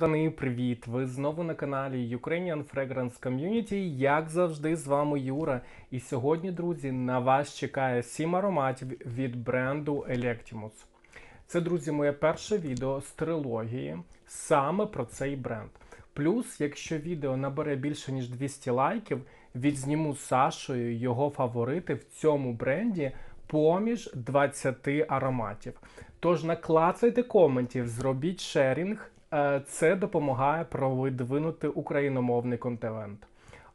братани, привіт! Ви знову на каналі Ukrainian Fragrance Community. Як завжди, з вами Юра. І сьогодні, друзі, на вас чекає 7 ароматів від бренду Electimus. Це, друзі, моє перше відео з трилогії саме про цей бренд. Плюс, якщо відео набере більше ніж 200 лайків, відзніму Сашою його фаворити в цьому бренді поміж 20 ароматів. Тож наклацайте коментів, зробіть шерінг. Е, Це допомагає продвинути україномовний контент.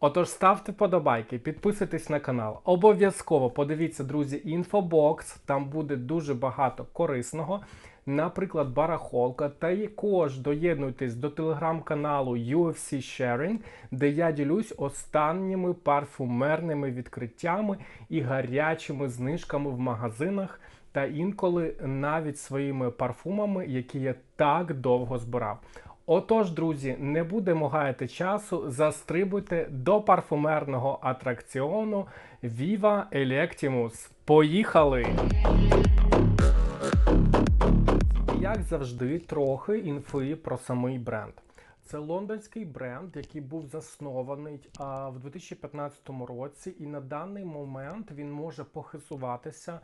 Отож, ставте подобайки, підписуйтесь на канал. Обов'язково подивіться, друзі, інфобокс. Там буде дуже багато корисного. Наприклад, барахолка. Також доєднуйтесь до телеграм-каналу UFC Sharing, де я ділюсь останніми парфумерними відкриттями і гарячими знижками в магазинах. Та інколи навіть своїми парфумами, які я так довго збирав. Отож, друзі, не будемо гаяти часу, застрибуйте до парфумерного атракціону Viva Electimus. Поїхали! Як завжди, трохи інфи про самий бренд. Це лондонський бренд, який був заснований а, в 2015 році, і на даний момент він може похизуватися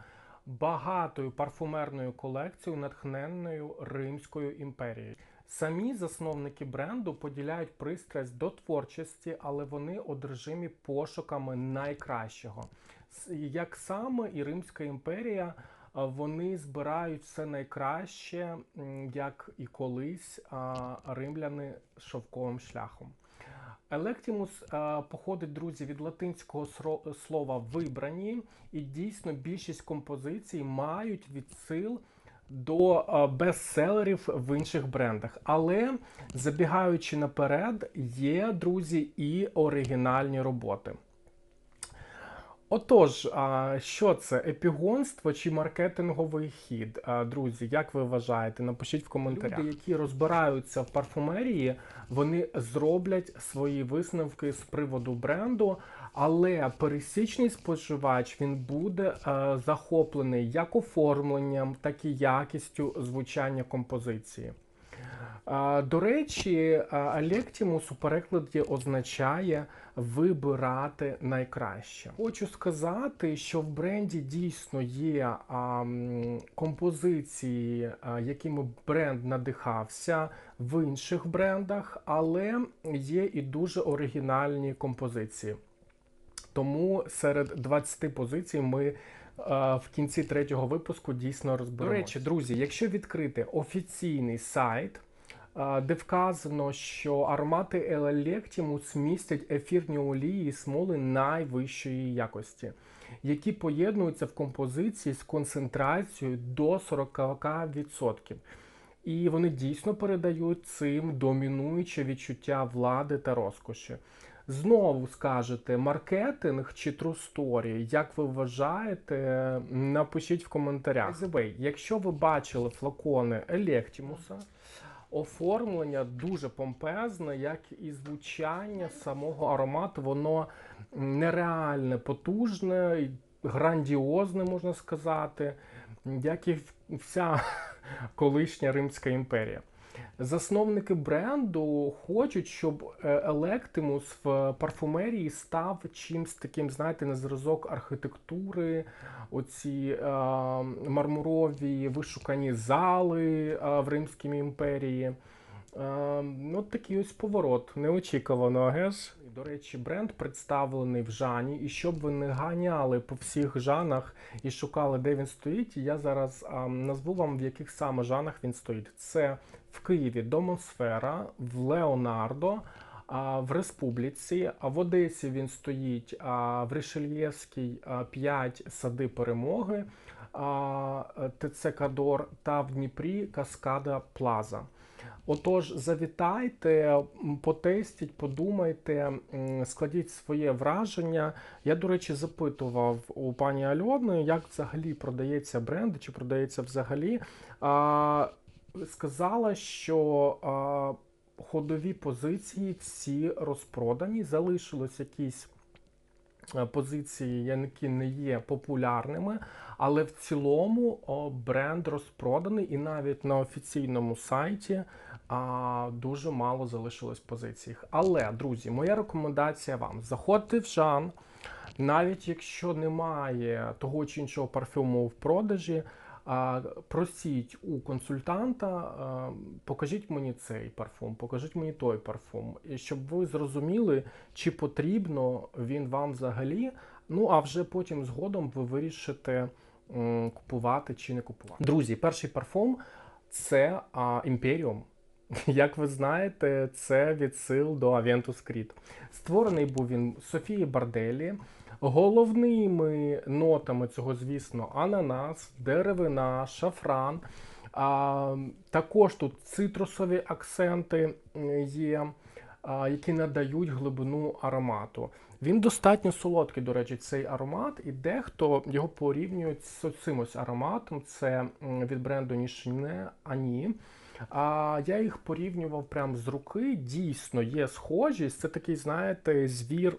багатою парфумерною колекцією, натхненною Римською імперією. Самі засновники бренду поділяють пристрасть до творчості, але вони одержимі пошуками найкращого. Як саме і Римська імперія, вони збирають все найкраще, як і колись римляни шовковим шляхом. Електімус походить, друзі, від латинського слова вибрані, і дійсно більшість композицій мають відсил до бестселерів в інших брендах. Але забігаючи наперед, є, друзі, і оригінальні роботи. Отож, що це епігонство чи маркетинговий хід? Друзі, як ви вважаєте? Напишіть в коментарях. Люди, які розбираються в парфумерії, вони зроблять свої висновки з приводу бренду, але пересічний споживач він буде захоплений як оформленням, так і якістю звучання композиції. До речі, Алектімус у перекладі означає вибирати найкраще. Хочу сказати, що в бренді дійсно є композиції, якими бренд надихався в інших брендах, але є і дуже оригінальні композиції. Тому серед 20 позицій ми в кінці третього випуску дійсно розберемо. До речі, друзі, якщо відкрити офіційний сайт де вказано, що аромати Електімус містять ефірні олії і смоли найвищої якості, які поєднуються в композиції з концентрацією до 40%. І вони дійсно передають цим домінуюче відчуття влади та розкоші. Знову скажете маркетинг чи story, Як ви вважаєте, напишіть в коментарях. Якщо ви бачили флакони Електімуса, оформлення дуже помпезне, як і звучання самого аромату, воно нереальне, потужне, грандіозне, можна сказати, як і вся колишня Римська імперія. Засновники бренду хочуть, щоб Електимус в парфумерії став чимсь таким, знаєте, на зразок архітектури, оці е, мармурові вишукані зали е, в Римській імперії. Е, ну, такий ось поворот. Неочікувано, геш. До речі, бренд представлений в Жані, і щоб ви не ганяли по всіх жанах і шукали, де він стоїть, я зараз а, назву вам, в яких саме жанах він стоїть. Це в Києві Домосфера, в Леонардо, а, в Республіці, а в Одесі він стоїть а, в Ришельєвській 5 сади перемоги, а, ТЦ Кадор та в Дніпрі Каскада Плаза. Отож, завітайте, потестіть, подумайте, складіть своє враження. Я, до речі, запитував у пані Альони, як взагалі продається бренд, чи продається взагалі. А, Сказала, що а, ходові позиції всі розпродані, залишилось якісь е, позиції, які не є популярними, але в цілому о, бренд розпроданий, і навіть на офіційному сайті а, дуже мало залишилось позицій. Але, друзі, моя рекомендація вам: заходьте в Жан, навіть якщо немає того чи іншого парфюму в продажі. Просіть у консультанта, покажіть мені цей парфум, покажіть мені той парфум, і щоб ви зрозуміли, чи потрібно він вам взагалі. Ну а вже потім згодом ви вирішите купувати чи не купувати. Друзі, перший парфум це Imperium. Як ви знаєте, це відсил до Aventus Creed. Створений був він Софії Барделі. Головними нотами цього, звісно, ананас, деревина, шафран. А, Також тут цитрусові акценти є, а, які надають глибину аромату. Він достатньо солодкий, до речі, цей аромат, і дехто його порівнюють з цим ось ароматом. Це від бренду Нішне Ані. А я їх порівнював прямо з руки. Дійсно, є схожість. Це такий, знаєте, звір,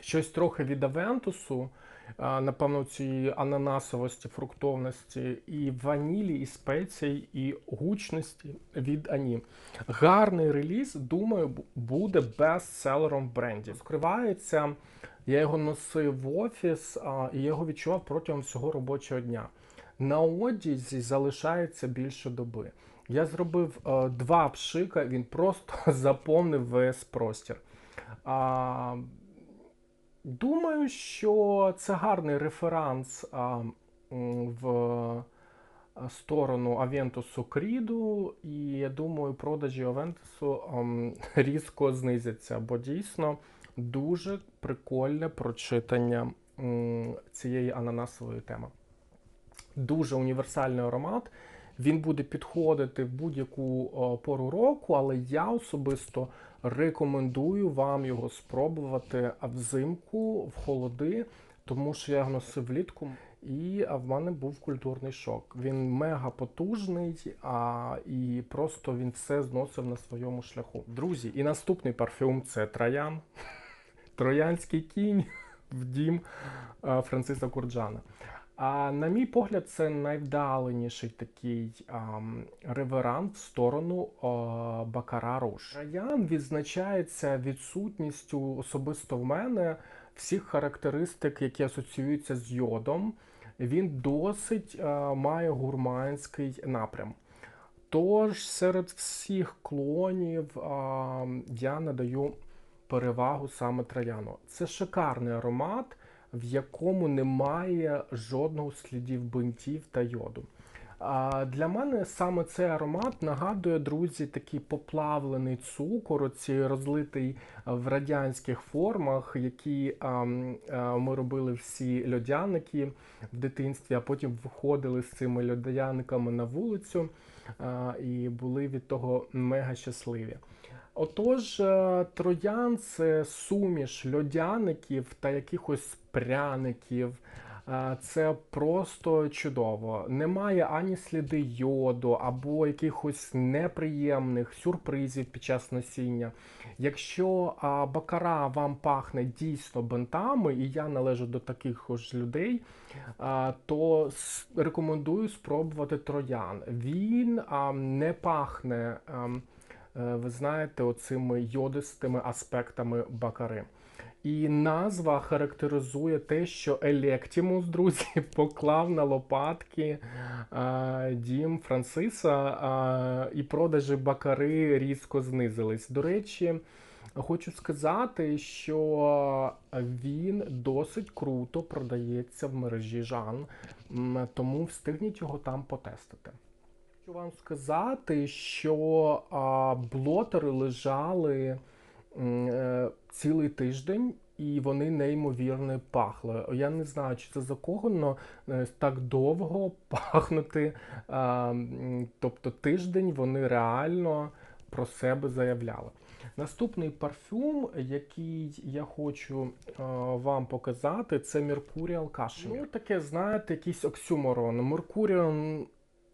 щось трохи від Авентусу. Напевно, цієї ананасовості, фруктовності, і ванілі, і спецій, і гучності від Ані. Гарний реліз, думаю, буде бестселером в бренді. Скривається, я його носив в офіс і його відчував протягом всього робочого дня. На одязі залишається більше доби. Я зробив е, два пшика, він просто заповнив весь простір. А, Думаю, що це гарний реферанс а, в сторону Авентусу Кріду, і я думаю, продажі Авентусу різко знизяться, бо дійсно дуже прикольне прочитання цієї ананасової теми. Дуже універсальний аромат. Він буде підходити в будь-яку пору року, але я особисто рекомендую вам його спробувати взимку в холоди, тому що я носив влітку. І в мене був культурний шок. Він мега потужний, а і просто він все зносив на своєму шляху. Друзі, і наступний парфюм це Троян. Троянський кінь в дім Франциса Курджана. А на мій погляд, це найвдаленіший такий а, реверант в сторону а, Бакара Руш. Раян відзначається відсутністю особисто в мене всіх характеристик, які асоціюються з йодом. Він досить а, має гурманський напрям. Тож серед всіх клонів а, я надаю перевагу саме трояну. Це шикарний аромат в якому немає жодного слідів бинтів та йоду. А Для мене саме цей аромат нагадує, друзі, такий поплавлений цукор, оці розлитий в радянських формах, які а, а, ми робили всі льодяники в дитинстві, а потім виходили з цими льодяниками на вулицю а, і були від того мега щасливі. Отож, е, троян це суміш льодяників та якихось пряників. Це просто чудово. Немає ані сліди йоду або якихось неприємних сюрпризів під час носіння. Якщо бакара вам пахне дійсно бентами, і я належу до таких ж людей, то рекомендую спробувати троян. Він не пахне. Ем, Е, ви знаєте, оцими йодистими аспектами бакари. І назва характеризує те, що Електімус, друзі, поклав на лопатки а, дім Франциса, а, і продажі бакари різко знизились. До речі, хочу сказати, що він досить круто продається в мережі Жан, тому встигніть його там потестити. Хочу вам сказати, що а, блотери лежали е, цілий тиждень, і вони неймовірно пахли. Я не знаю, чи це закогано е, так довго пахнути. Тобто тиждень вони реально про себе заявляли. Наступний парфюм, який я хочу а, вам показати, це Mercurial Cashmere. Ну, таке, знаєте, якийсь оксюморон. Меркуріон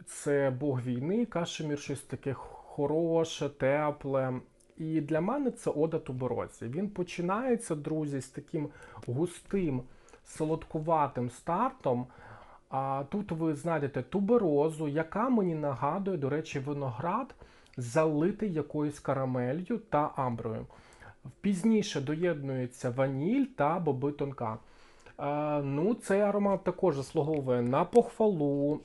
це Бог війни, Кашемір щось таке хороше, тепле. І для мене це ода туберозі. Він починається, друзі, з таким густим, солодкуватим стартом. А тут ви знайдете туберозу, яка мені нагадує, до речі, виноград, залитий якоюсь карамелью та амброю. Пізніше доєднується ваніль та боби тонка. Е, ну, Цей аромат також заслуговує на похвалу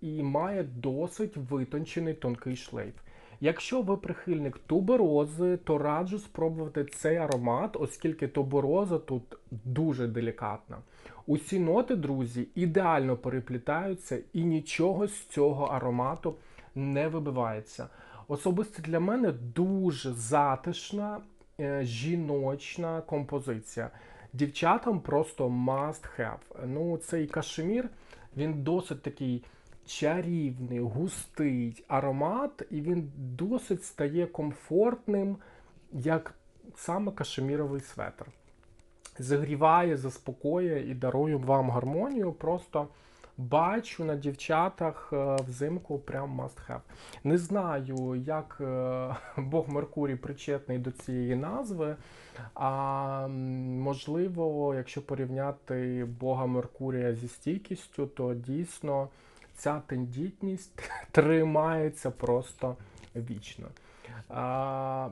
і має досить витончений тонкий шлейф. Якщо ви прихильник туберози, то раджу спробувати цей аромат, оскільки тубероза тут дуже делікатна. Усі ноти, друзі, ідеально переплітаються і нічого з цього аромату не вибивається. Особисто для мене дуже затишна е, жіночна композиція. Дівчатам просто must have. Ну, цей кашемір, він досить такий чарівний, густий аромат, і він досить стає комфортним, як саме кашеміровий светр. Загріває, заспокоює і дарує вам гармонію. Просто бачу на дівчатах е, взимку прям must have. Не знаю, як е, Бог Меркурій причетний до цієї назви. А можливо, якщо порівняти Бога Меркурія зі стійкістю, то дійсно ця тендітність тримається просто вічно. А,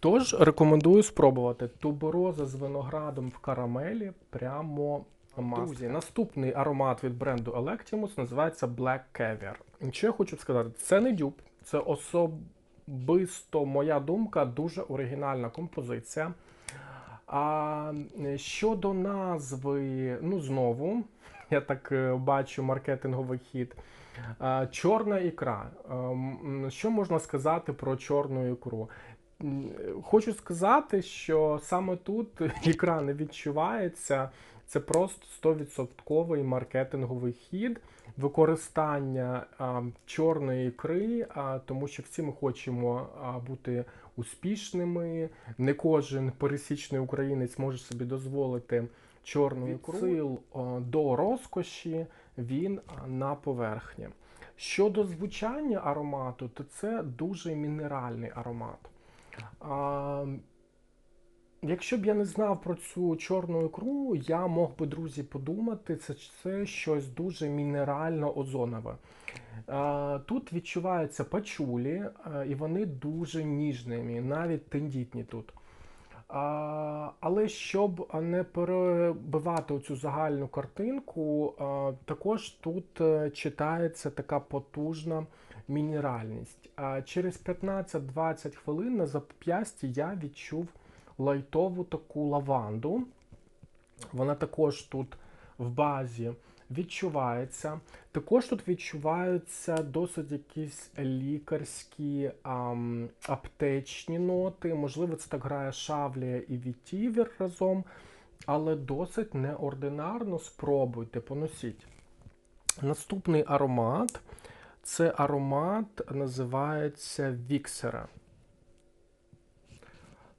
Тож рекомендую спробувати тубероза з виноградом в карамелі прямо мас. Друзі, наступний аромат від бренду Electimus називається Black Caviar. Що я хочу сказати? Це не дюб, це особисто моя думка, дуже оригінальна композиція. А щодо назви, ну знову, я так е, бачу маркетинговий хід. Чорна ікра. Що можна сказати про чорну ікру? Хочу сказати, що саме тут ікра не відчувається. Це просто 100% маркетинговий хід використання а, чорної ікри, а, тому що всі ми хочемо а, бути успішними. Не кожен пересічний українець може собі дозволити ікру. Сил до розкоші він на поверхні. Щодо звучання аромату, то це дуже мінеральний аромат. А, Якщо б я не знав про цю чорну ікру, я мог би, друзі, подумати, це, це щось дуже мінерально-озонове. Тут відчуваються пачулі, а, і вони дуже ніжними, навіть тендітні тут. Але щоб не перебивати цю загальну картинку, також тут е, читається така потужна мінеральність. Через 15-20 хвилин на зап'ясті я відчув лайтову таку лаванду. Вона також тут в базі відчувається. Також тут відчуваються досить якісь лікарські ам, аптечні ноти. Можливо, це так грає шавлія і вітівір разом, але досить неординарно спробуйте, поносіть. Наступний аромат це аромат називається Віксера.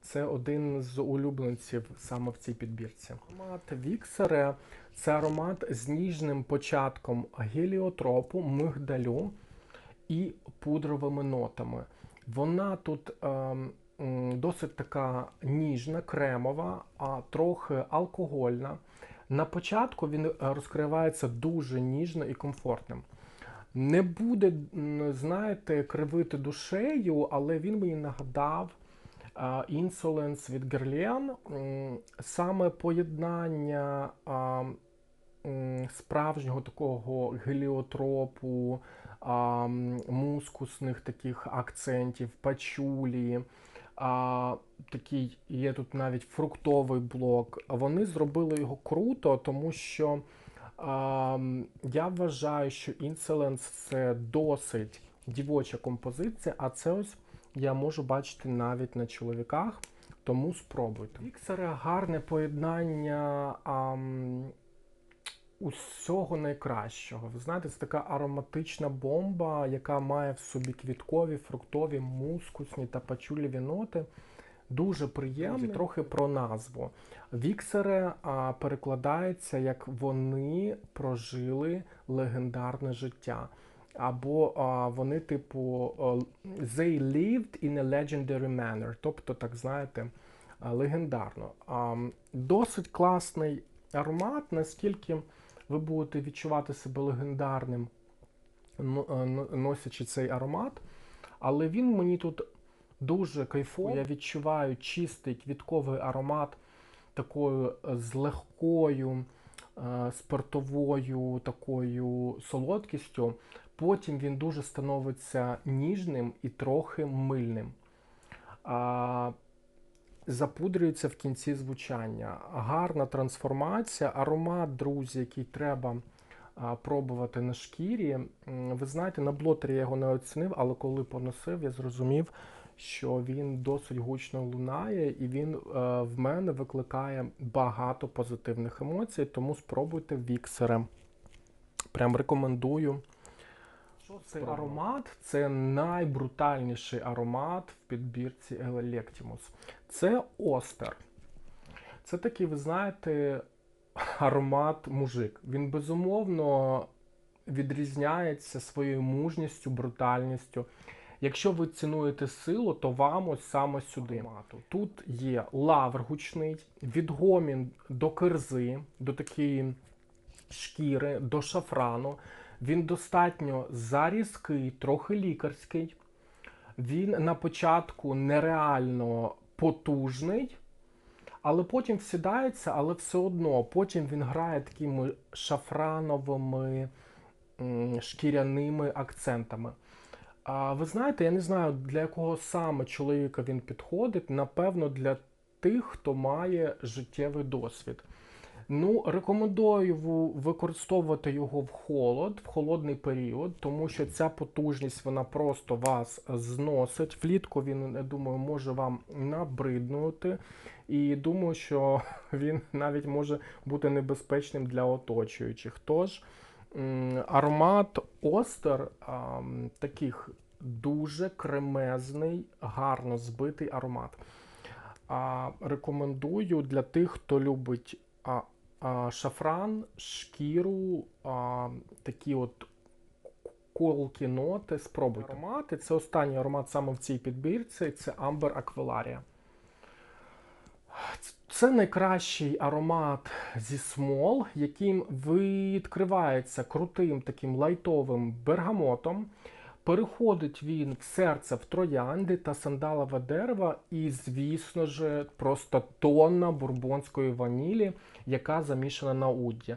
Це один з улюбленців саме в цій підбірці. Аромат Віксере це аромат з ніжним початком геліотропу, мигдалю і пудровими нотами. Вона тут е, досить така ніжна, кремова, а трохи алкогольна. На початку він розкривається дуже ніжно і комфортним. Не буде, знаєте, кривити душею, але він мені нагадав. Insolence від Guerlain. Саме поєднання а, м, справжнього такого геліотропу, мускусних таких акцентів, пачулі. А, такий є тут навіть фруктовий блок. Вони зробили його круто, тому що а, я вважаю, що Insolence це досить дівоча композиція, а це ось я можу бачити навіть на чоловіках, тому спробуйте. Віксери гарне поєднання ам, усього найкращого. Ви знаєте, це така ароматична бомба, яка має в собі квіткові, фруктові, мускусні та пачуліві ноти. Дуже приємно, трохи про назву. Віксери а, перекладається як вони прожили легендарне життя. або а, вони, типу, they lived in a legendary manner, тобто, так знаєте, легендарно. А, досить класний аромат, наскільки ви будете відчувати себе легендарним, е, но- носячи цей аромат. Але він мені тут дуже кайфовий. Я відчуваю чистий квітковий аромат такою е, з легкою е, спиртовою такою солодкістю. Потім він дуже становиться ніжним і трохи мильним. Запудрюється в кінці звучання. Гарна трансформація, аромат, друзі, який треба пробувати на шкірі. Ви знаєте, на блотері я його не оцінив, але коли поносив, я зрозумів, що він досить гучно лунає, і він е, в мене викликає багато позитивних емоцій. Тому спробуйте віксери. Прям рекомендую. Що цей аромат? Це найбрутальніший аромат в підбірці Electimus. Це Остер. Це такий, ви знаєте, аромат мужик. Він безумовно відрізняється своєю мужністю, брутальністю. Якщо ви цінуєте силу, то вам ось саме сюди. Тут є лавр гучний, відгомін до кирзи, до такої шкіри, до шафрану. Він достатньо зарізкий, трохи лікарський. Він на початку нереально потужний, але потім всідається, але все одно потім він грає такими шафрановими шкіряними акцентами. Ви знаєте, я не знаю, для якого саме чоловіка він підходить. Напевно, для тих, хто має життєвий досвід. Ну, рекомендую використовувати його в холод, в холодний період, тому що ця потужність вона просто вас зносить. Влітку він, я думаю, може вам набриднути. І думаю, що він навіть може бути небезпечним для оточуючих. Тож аромат Остер таких дуже кремезний, гарно збитий аромат. А, рекомендую для тих, хто любить шафран, шкіру, такі от колкі ноти. Спробуйте. Аромати. Це останній аромат саме в цій підбірці. Це Amber Aqualaria. Це найкращий аромат зі смол, яким відкривається крутим таким лайтовим бергамотом. Переходить він в серце в троянди та сандалове дерево, і, звісно ж, просто тонна бурбонської ванілі, яка замішана на удді.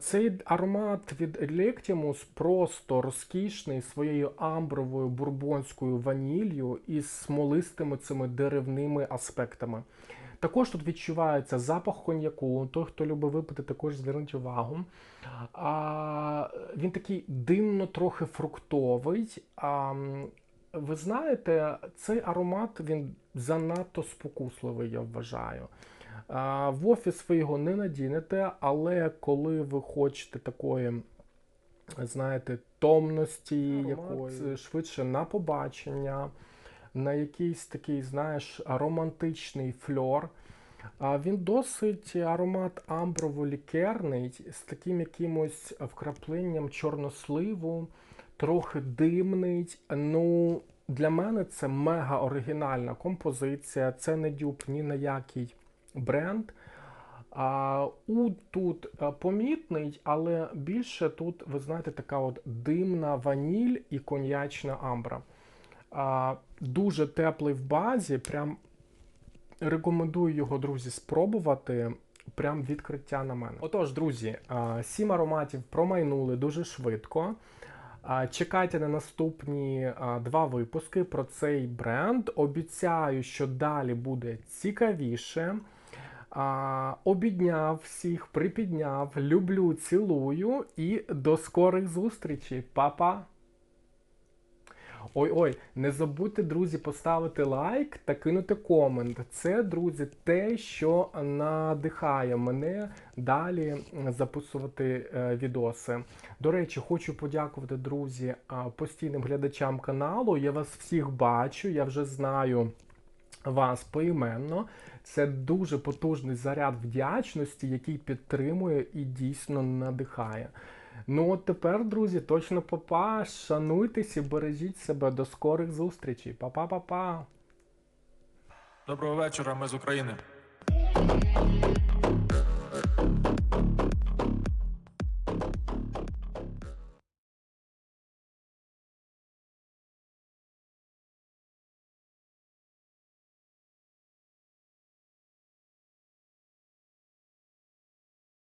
Цей аромат від Electimus просто розкішний своєю амбровою бурбонською ваніллю із смолистими цими деревними аспектами. Також тут відчувається запах коньяку. Той, хто любить випити, також зверніть увагу. А, він такий димно трохи фруктовий. А, ви знаєте, цей аромат він занадто спокусливий, я вважаю. А, в офіс ви його не надінете, але коли ви хочете такої, знаєте, томності, якої швидше на побачення, на якийсь такий, знаєш, романтичний фльор. Він досить аромат амброво-лікерний з таким якимось вкрапленням чорносливу, трохи димний. Ну, для мене це мега оригінальна композиція. Це не дюб ні на який бренд. А, Уд тут помітний, але більше тут, ви знаєте, така от димна ваніль і коньячна амбра. А, Дуже теплий в базі. Прям рекомендую його, друзі, спробувати. Прям відкриття на мене. Отож, друзі, сім ароматів промайнули дуже швидко. Чекайте на наступні два випуски про цей бренд. Обіцяю, що далі буде цікавіше. Обідняв всіх, припідняв, люблю, цілую і до скорих зустрічей. Па-па! Ой-ой, не забудьте, друзі, поставити лайк та кинути комент. Це, друзі, те, що надихає мене далі записувати е, відоси. До речі, хочу подякувати, друзі, постійним глядачам каналу. Я вас всіх бачу, я вже знаю вас поіменно. Це дуже потужний заряд вдячності, який підтримує і дійсно надихає. Ну от тепер, друзі, точно папа. Шануйтесь і бережіть себе. До скорих зустрічей. Па-па-па-па. Доброго вечора, ми з України.